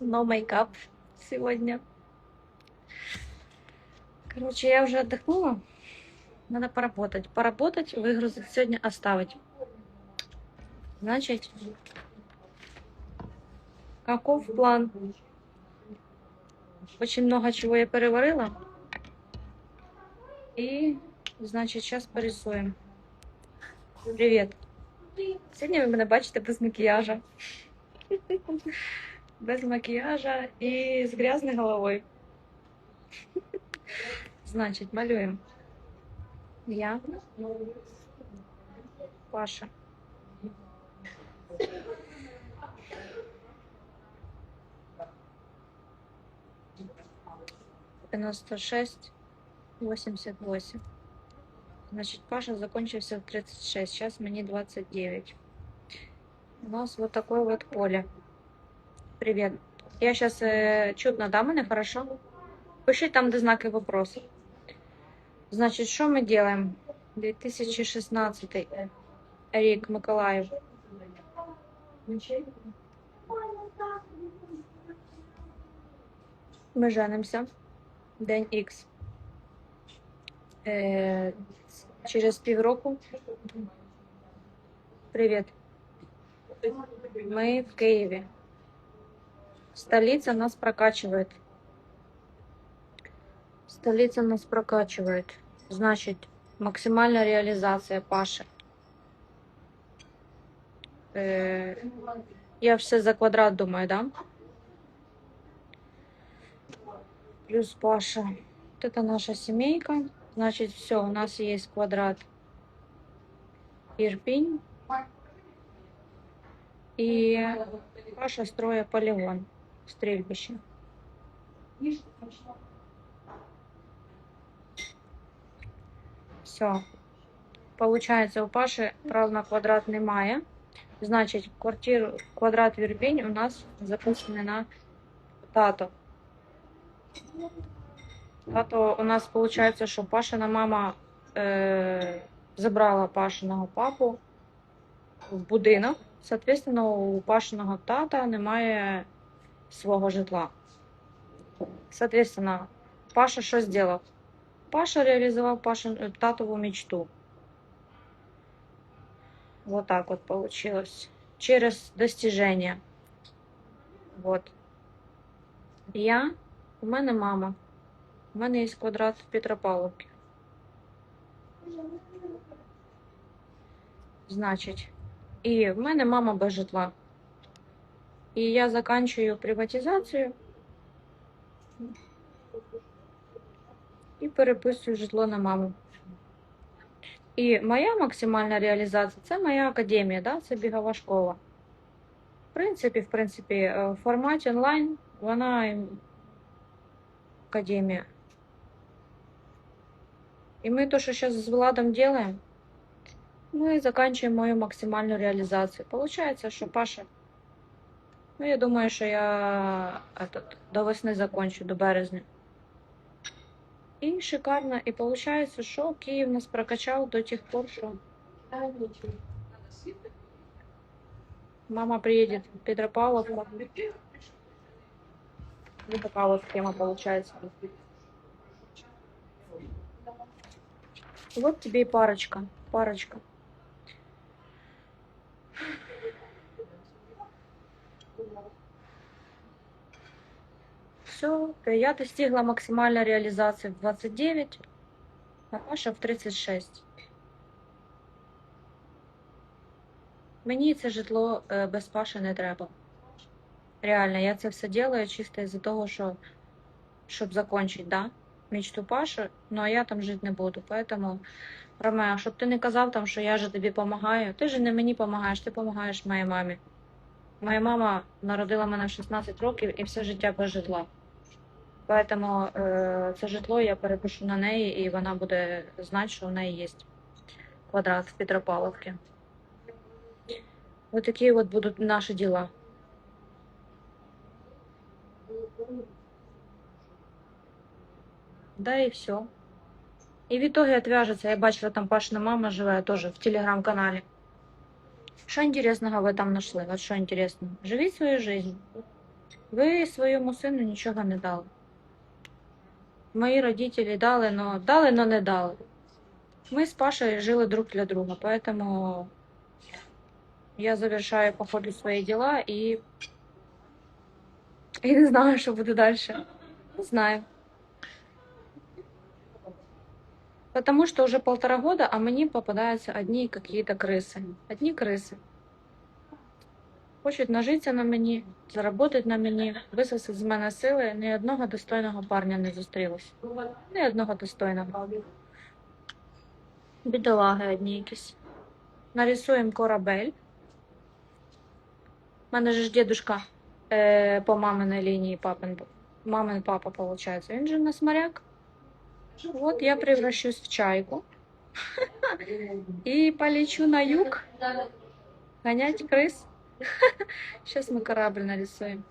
No makeup сегодня. Короче, я уже отдохнула. Надо поработать. Поработать, выгрузить сегодня, оставить. Значит, каков план? Очень много чего я переварила. И, значит, сейчас порисуем. Привет. Сьогодні ви мене бачите без макіяжа Без макіяжа і з грязною головою. Значить, малюємо. Я. Паша. Девяносто шесть, восемьдесят восемь. Значит, Паша закончился в 36, сейчас мне 29. У нас вот такое вот поле. Привет. Я сейчас э, чутно да, мене, хорошо? Пишіть там, де знаки вопросу. Значить, що ми робимо? 2016 рік Миколаїв. Ми женимося. День Х. Е, через півроку. Привіт. Мы в Киеве. Столица нас прокачивает. Столица нас прокачивает. Значит, максимальная реализация Паши. Э, я все за квадрат думаю, да? Плюс Паша. Вот это наша семейка. Значит, все, у нас есть квадрат Ирпень. И Паша строя полигон, стрельбище. Все. Получается, у Паши прав на квадрат немає. Значить, квартиру, квадрат Вірбінь у нас записаний на тато. Тато у нас виходить, що Пашина мама е, забрала Пашиного папу в будинок. Соответственно, у Пашиного тата немає свого житла. Соответственно, Паша що зробив? Паша реалізував Пашин, татову мечту. Вот так вот получилось. Через достижение. Вот. Я, у мене мама. У мене є квадрат Петропавловки. Значить, і в мене мама без житла. І я заканчую приватизацію і переписую житло на маму. І моя максимальна реалізація це моя академія, да? це бігова школа. В принципі, в принципі, е, в форматі онлайн вона ім- академія. І ми то, що зараз з Владом робимо, ми заканчиваем мою максимальную реализацию. Получается, что Паша, Ну я думаю, що я этот, до весни закончу, до березня. І шикарно. І виходить, що Київ нас прокачав до тих пор, що мама приедет в Петропавловку. Вот такая вот схема получается. Вот тебе и парочка. Парочка. Все, я достигла максимальной реализации в 29, а Паша в 36. Мені це житло без Паші не треба. Реально, я це все делаю чисто із-за того, що щоб закончити, да? Мечту Паші, ну а я там жити не буду. Поэтому, Ромео, щоб ти не казав там, що я же тобі допомагаю. Ти же не мені допомагаєш, ти допомагаєш моїй мамі. Моя мама народила мене в 16 років і все життя без житла. Поэтому е, це житло я перепишу на неї, і вона буде знати, що в неї є квадрат в Петропавловці. Вот такие вот будут наши дела. Да и все. І в итоге отвяжется. Я бачила, там Пашина мама живе тоже в телеграм-канале. Что интересного вы там нашли? Вот что интересно. Живите свою жизнь. Ви своєму сину нічого не дали. Мої родителі дали, но дали, но не дали. Мы с Пашей жили друг для друга, поэтому я завершаю по ходу свои дела и... И не знаю, что буде дальше. Не знаю. Потому что уже полтора года, а мне попадаются одни какие-то крысы. Одни крысы. Хочуть нажитися на мені, заработать на мені, висосати з мене сили. Ні одного достойного парня не зустрілось. Ні одного достойного. Бідолаги одні якісь. Нарисуємо корабель. У мене ж дедушка е, по маминій лінії папин. Мамин папа, получается. Він же у нас моряк. Вот я превращусь в чайку. И полечу на юг гонять крыс. Сейчас мы корабль нарисуем.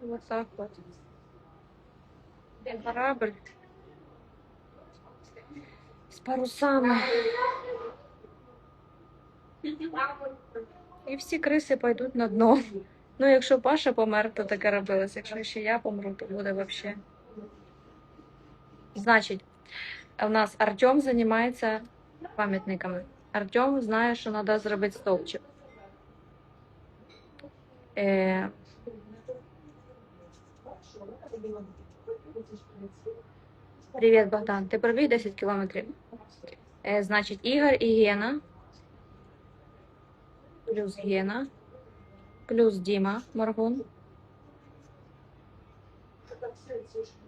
Вот так вот. Корабль. С парусами. І всі криси пойдуть на дно. Ну, якщо Паша помер, то таке робилось. Якщо ще я помру, то буде взагалі. Значить, у нас Артем займається пам'ятниками. Артем знає, що треба зробити стовпчик. Е, привіт, Богдан. Ти пробіг 10 кілометрів. Е, значить, Ігор і Гена. Плюс Гена. Плюс Діма Моргун.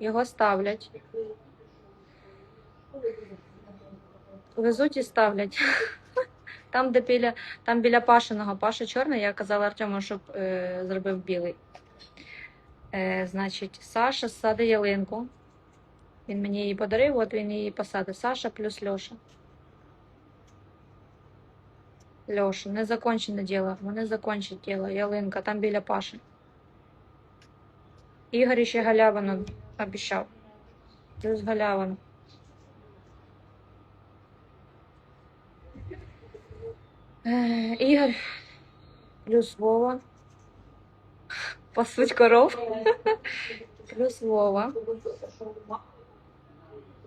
Його ставлять. Везуть і ставлять. Там, де біля, там біля Пашиного, Паша чорний, я казала Артему, щоб е, зробив білий. Е, значить, Саша садить ялинку. Він мені її подарив, от він її посадив. Саша плюс Льоша. Льоша, незакончене діло. Вони закончать діло. Ялинка, там біля Паши. Ігор ще галявину обіцяв. Плюс галявину. Ігор плюс Вова. Пасуть коров. Плюс Вова.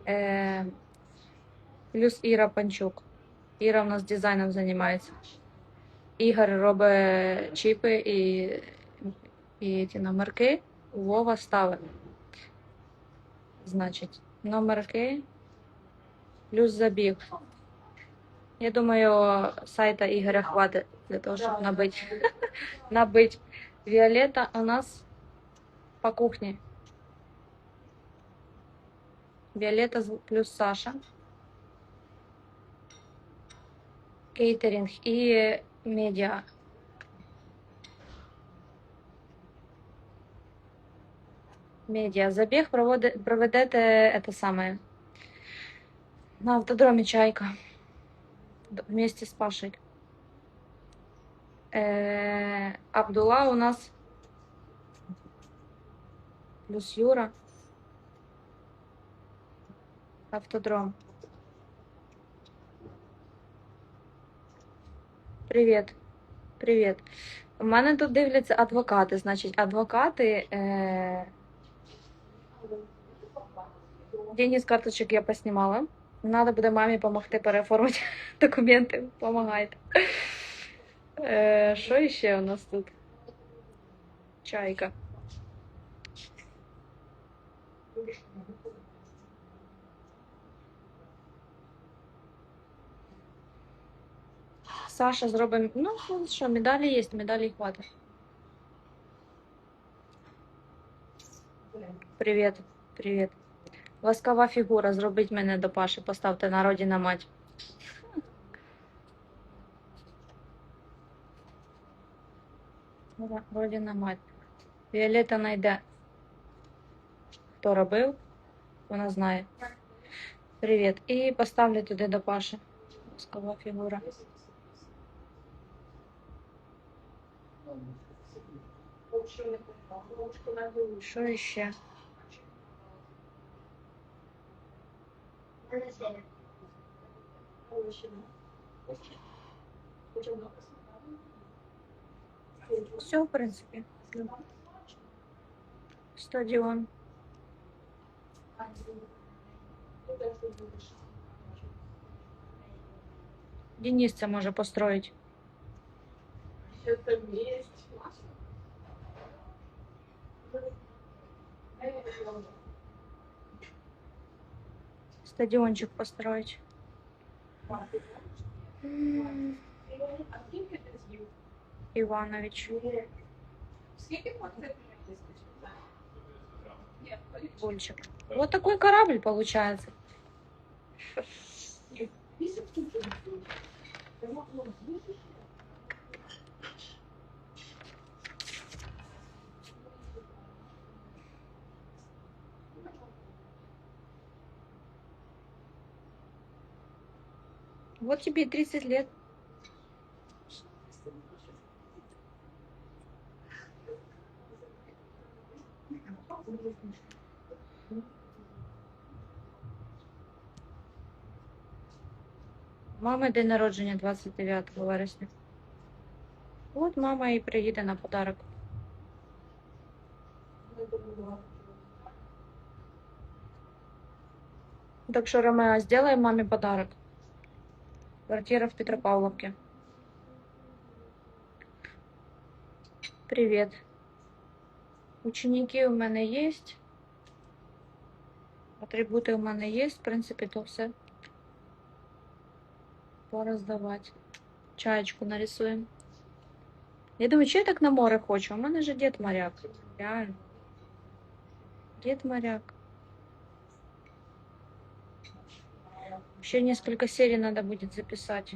Е, плюс Іра Панчук. Іра в нас дизайном займається. Ігор робить чіпи і, і ті номерки. Вова ставить. Значить, номерки плюс забіг. Я думаю, сайта Ігоря хватить для того, щоб набити. набить. Віолетта у нас по кухні. Віолетта з- плюс Саша. Кейтеринг і медіа. Медіа. Забіг проведете це саме на автодромі Чайка. Д- Вместе с Пашей. Э, Абдулла у нас плюс Юра. Автодром. Привіт. Привіт. У мене тут дивляться адвокати. Значить, адвокати. Е... Деньги з карточок я поснімала. Надо буде мамі допомогти переоформити документи. Помагайте. Е, що ще у нас тут? Чайка. Саша зробимо. Ну, ну, що, медалі є, медалі хватить. Привіт, привіт. Ласкава фігура, зробіть мене до Паші, поставте на родина мать. Ро- Родина мать. Віолетта найде. Хто робив? Вона знає. Привіт. І поставлю туди до Паші. Ласкава фігура. Що ще? Все, в принципі. Стадіон. Денис це може построїть. Это месть. Стадіончик Построїть. М, А скільки ти з'їв? Іванович. Скільки можна Ні, Бульчик. Вот такой корабль получается. Вот тебе и 30 лет. Мами день народження 29 вересня. От мама і приїде на подарок. Так что, Ромео, сделай маме подарок. Квартира в Петропавловке. Привет. Ученики у мене є. Атрибути у мене є. В принципі, то все. Пороздавати. Чаєчку нарисуємо. Я думаю, що я так на море хочу? У мене же дід моряк. Реально. Дед моряк. Еще несколько серий надо будет записать.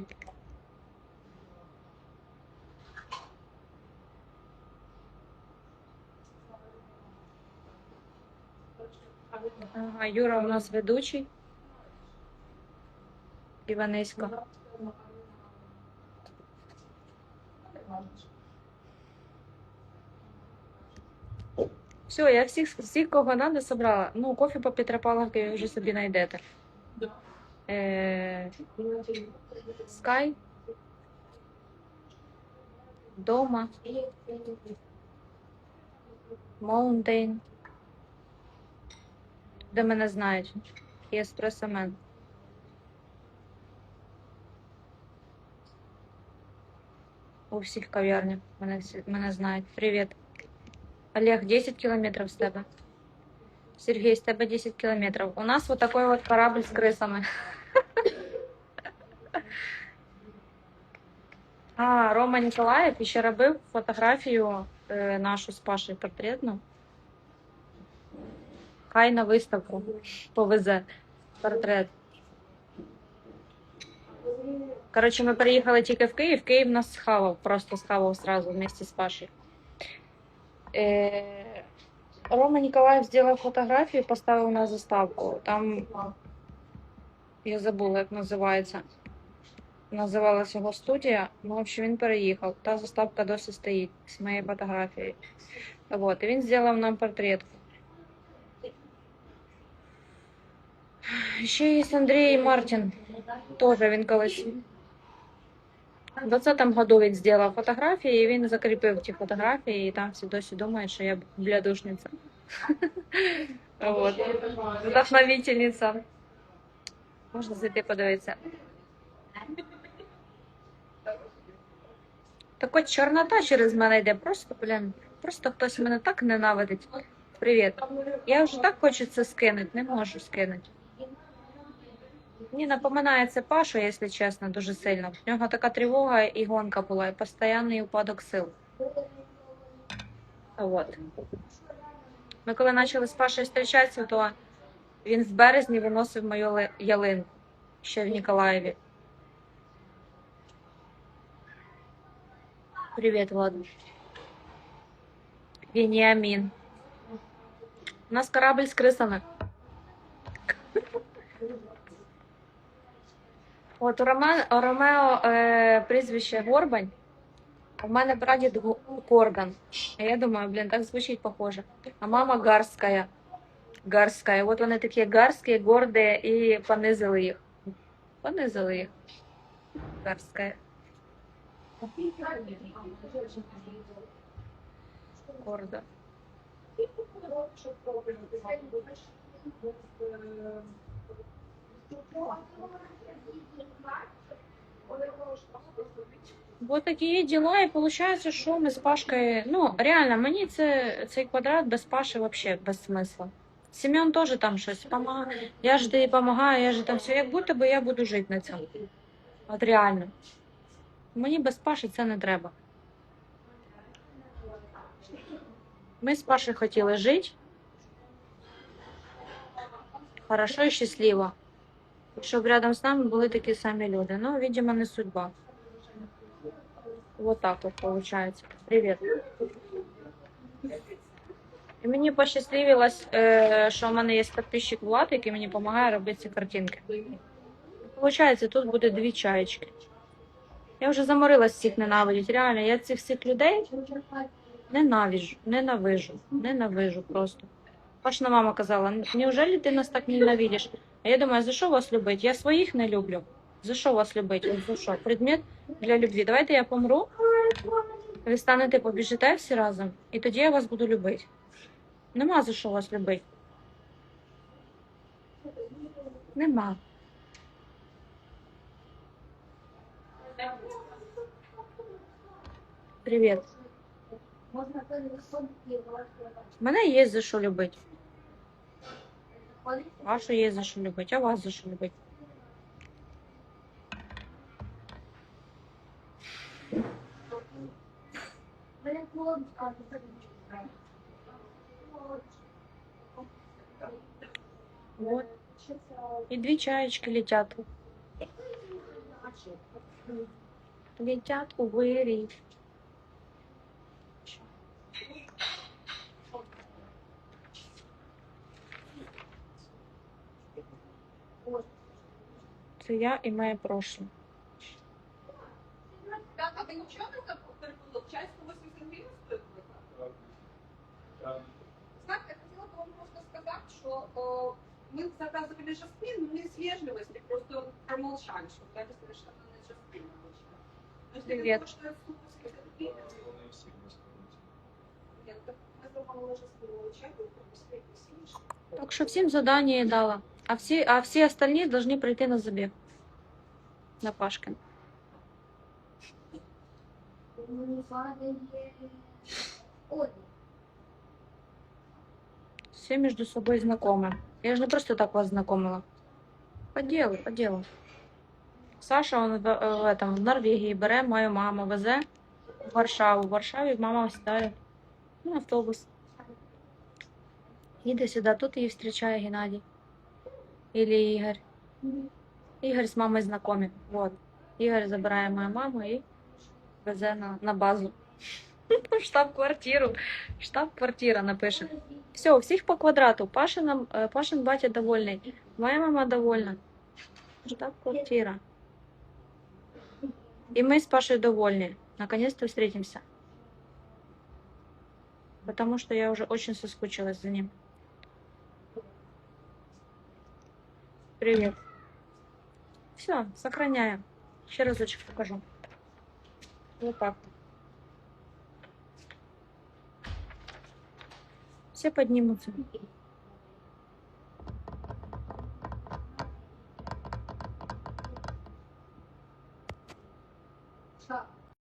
Ага, Юра у нас ведучий. Іванисько. Все, я всіх, всіх, кого надо, собрала. Ну, кофе по Петропавловці ви вже собі знайдете. Да. Е, Sky. Дома. Mountain. Де мене знають. І еспресомен. У всіх кав'ярнях мене, мене знають. Привіт. Олег, 10 кілометрів з тебе. Сергій, з тебе 10 кілометрів. У нас вот такой вот корабль з крисами. А, Рома Ніколаєв ще робив фотографію е, нашу з Пашею портретну. Хай на виставку повезе портрет. Коротше, ми приїхали тільки в Київ. Київ нас схавав, просто схавав сразу вместе з Пашей. Е, Рома Ніколаєв зробив фотографію і поставив на заставку. Там я забула, як називається. Називалась його студія. Ну, в общем, він переїхав. Та заставка досі стоїть з моєю фотографією. Вот. І він зробив нам портрет. Ще є Андрій Мартін. Тоже він колись. У 20-му году він зробив фотографії, і він закріпив ті фотографії, і там всі досі думають, що я блядушниця. Вот. Вдохновительниця. Можна зайти подивитися. Так от чорнота через мене йде. Просто, блін, просто хтось мене так ненавидить. Привіт. Я вже так хочу це скинути, не можу скинути. Мені напоминає це Пашу, якщо чесно, дуже сильно. В нього така тривога і гонка була, і постійний упадок сил. От. Ми коли почали з Пашою зустрічатися, то він в березні виносив мою ли- ялинку ще в Ніколаєві. Привіт, Влад. Веніамін. У нас корабль з крисами. От у, Роме, у Ромео е, прізвище Горбань, в мене прадід Горган. А я думаю, блін, так звучить похоже. А мама Гарська. Гарська. От вони такі гарські, горді і понизили їх. Понизили їх. Гарська. А? Гордо. Скільки років, щоб пробувати вам? Вот такі діла, і виходить, що ми з Пашкою. Ну, реально, мені це, цей квадрат без Паші вообще без смисла. Семен теж там щось допомагає. Я ж тобі допомагаю, я ж там все. Як будто би я буду жити на цьому. От реально. Мені без Паші це не треба. Ми з Пашею хотіли жити. Хорошо і щасливо. Щоб рядом з нами були такі самі люди. Ну, видимо, не судьба. Вот так вот получается. Привет. І мені пощасливилось, що в мене є підписчик Влад, який мені допомагає робити ці картинки. Получається, тут буде дві чаєчки. Я вже заморилась всіх ненавидіти. Реально, я цих всіх людей ненавиджу, ненавижу, ненавижу просто. Пашна мама казала, неужели ти нас так ненавидиш? А я думаю, за що вас любить? Я своїх не люблю. За що вас любить? От За що? Предмет для любві. Давайте я помру, ви станете, побіжите всі разом, і тоді я вас буду любити. Нема за що вас любити. Нема. Привіт. Можна переходити Мене є за що любити. Ходити. Вашу є за що любити, а вас за що любити. Мене хлопці кажуть, Вот. що це І дві чаєчки летять. Летять у вирій. Це я і моє прошлое. Так, а ти нічого не перепутав? Чай 180 гривень стоїть? Знаєте, я хотіла б вам просто сказати, що о, ми заказывали жасмин, но не с вежливости, просто промолчали, что это совершенно не жасмин обычно. То есть Привет. это стоит 180 гривен. Нет, так мы замовили жасминовый чай, вы пропустили сильнейший. Так що всім задання я дала. А всі, а всі остальні должны прийти на забіг. На Пашкин. мені падає одяг. Все между собой знакомы. Я же не просто так вас знакомила. По делу, по делу. Саша он в, в этом в Норвегії бере мою маму, везе в Варшаву. В Варшаві мама сідає на автобус. Їде сюди, тут її зустрічає Геннадій. Или Ігор. Ігор з мамою знайомі. Вот. Ігор забирає мою маму і везе на, на базу. В штаб-квартиру. Штаб-квартира напише. Все, у всіх по квадрату. Пашин, э, Пашин батя довольний. Моя мама довольна. Штаб-квартира. И мы с Пашей довольны. Наконец-то встретимся. Потому что я уже очень соскучилась за ним. Привет. Все, сохраняю. Еще разочек покажу. Вот так. Все поднимутся.